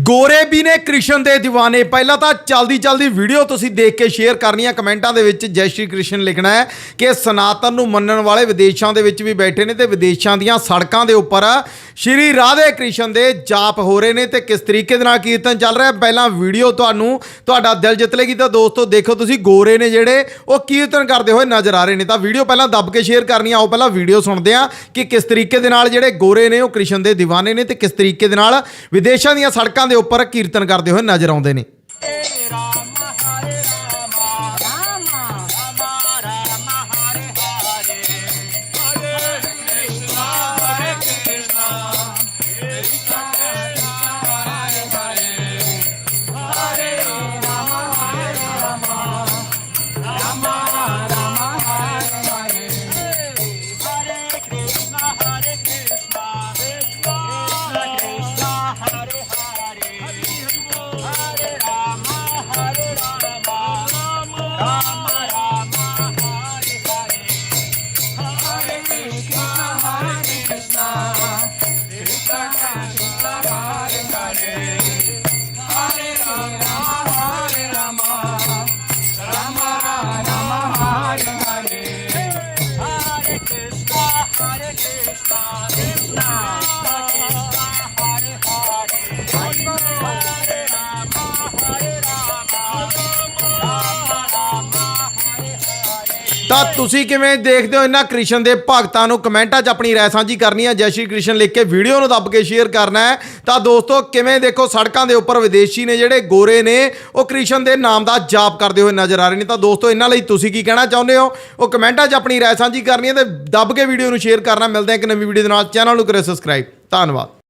ਗੋਰੇ ਵੀ ਨੇ ਕ੍ਰਿਸ਼ਨ ਦੇ دیਵਾਨੇ ਪਹਿਲਾਂ ਤਾਂ ਚਲਦੀ ਚਲਦੀ ਵੀਡੀਓ ਤੁਸੀਂ ਦੇਖ ਕੇ ਸ਼ੇਅਰ ਕਰਨੀ ਆ ਕਮੈਂਟਾਂ ਦੇ ਵਿੱਚ, ਜੈ ਸ਼੍ਰੀ ਕ੍ਰਿਸ਼ਨ ਲਿਖਣਾ ਹੈ ਕਿ ਸਨਾਤਨ ਨੂੰ ਮੰਨਣ ਵਾਲੇ ਵਿਦੇਸ਼ਾਂ ਦੇ ਵਿੱਚ ਵੀ ਬੈਠੇ ਨੇ ਤੇ ਵਿਦੇਸ਼ਾਂ ਦੀਆਂ ਸੜਕਾਂ ਦੇ ਉੱਪਰ ਸ਼੍ਰੀ ਰਾਧੇ ਕ੍ਰਿਸ਼ਨ ਦੇ ਜਾਪ ਹੋ ਰਹੇ ਨੇ ਤੇ ਕਿਸ ਤਰੀਕੇ ਦੇ ਨਾਲ ਕੀਰਤਨ ਚੱਲ ਰਿਹਾ? ਪਹਿਲਾਂ ਵੀਡੀਓ ਤੁਹਾਨੂੰ ਤੁਹਾਡਾ ਦਿਲ ਜਿੱਤ ਲੇਗੀ ਤਾਂ ਦੋਸਤੋ ਦੇਖੋ ਤੁਸੀਂ ਗੋਰੇ ਨੇ ਜਿਹੜੇ, ਉਹ ਕੀਰਤਨ ਕਰਦੇ ਹੋਏ ਨਜ਼ਰ ਆ ਰਹੇ ਨੇ। ਤਾਂ ਵੀਡੀਓ ਪਹਿਲਾਂ ਦੱਬ ਕੇ ਸ਼ੇਅਰ ਕਰਨੀ ਆ, ਆਓ ਪਹਿਲਾਂ ਵੀਡੀਓ ਸੁਣਦੇ ਆ ਕਿ ਕਿਸ ਤਰੀਕੇ ਦੇ ਨਾਲ ਜਿਹੜੇ ਗੋਰੇ ਨੇ, ਉਹ ਕ੍ਰਿਸ਼ਨ ਦੇ دیਵਾਨੇ ਨੇ ਤੇ ਕਿਸ ਤਰੀਕੇ ਦੇ ਨਾਲ ਵਿਦੇਸ਼ਾਂ ਦੀਆਂ ਸੜਕਾਂ ਦੇ ਉੱਪਰ ਕੀਰਤਨ ਕਰਦੇ ਹੋਏ ਨਜ਼ਰ ਆਉਂਦੇ ਨੇ। ਤਾਂ ਤੁਸੀਂ ਕਿਵੇਂ ਦੇਖਦੇ ਹੋ ਇਹਨਾਂ ਕ੍ਰਿਸ਼ਨ ਦੇ ਭਗਤਾਂ ਨੂੰ ਕਮੈਂਟਾਂ 'ਚ ਆਪਣੀ ਰਾਏ ਸਾਂਝੀ ਕਰਨੀ ਹੈ? ਜੈ ਸ਼੍ਰੀ ਕ੍ਰਿਸ਼ਨ ਲਿਖ ਕੇ ਵੀਡੀਓ ਨੂੰ ਦੱਬ ਕੇ ਸ਼ੇਅਰ ਕਰਨਾ ਹੈ। ਤਾਂ ਦੋਸਤੋ, ਕਿਵੇਂ ਦੇਖੋ ਸੜਕਾਂ ਦੇ ਉੱਪਰ ਵਿਦੇਸ਼ੀ ਨੇ ਜਿਹੜੇ ਗੋਰੇ ਨੇ, ਉਹ ਕ੍ਰਿਸ਼ਨ ਦੇ ਨਾਮ ਦਾ ਜਾਪ ਕਰਦੇ ਹੋਏ ਨਜ਼ਰ ਆ ਰਹੇ ਨੇ। ਤਾਂ ਦੋਸਤੋ, ਇਹਨਾਂ ਲਈ ਤੁਸੀਂ ਕੀ ਕਹਿਣਾ ਚਾਹੁੰਦੇ ਹੋ? ਉਹ ਕਮੈਂਟਾਂ 'ਚ ਆਪਣੀ ਰਾਏ ਸਾਂਝੀ ਕਰਨੀ ਹੈ ਤੇ ਦੱਬ ਕੇ ਵੀਡੀਓ ਨੂੰ ਸ਼ੇਅਰ ਕਰਨਾ। ਮਿਲਦੇ ਹਾਂ ਇੱਕ ਨਵੀਂ ਵੀਡੀਓ ਦੇ ਨਾਲ। ਚੈਨਲ ਨੂੰ ਕਰੇ ਸਬਸਕ੍ਰਾਈਬ ਧੰਨਵਾਦ।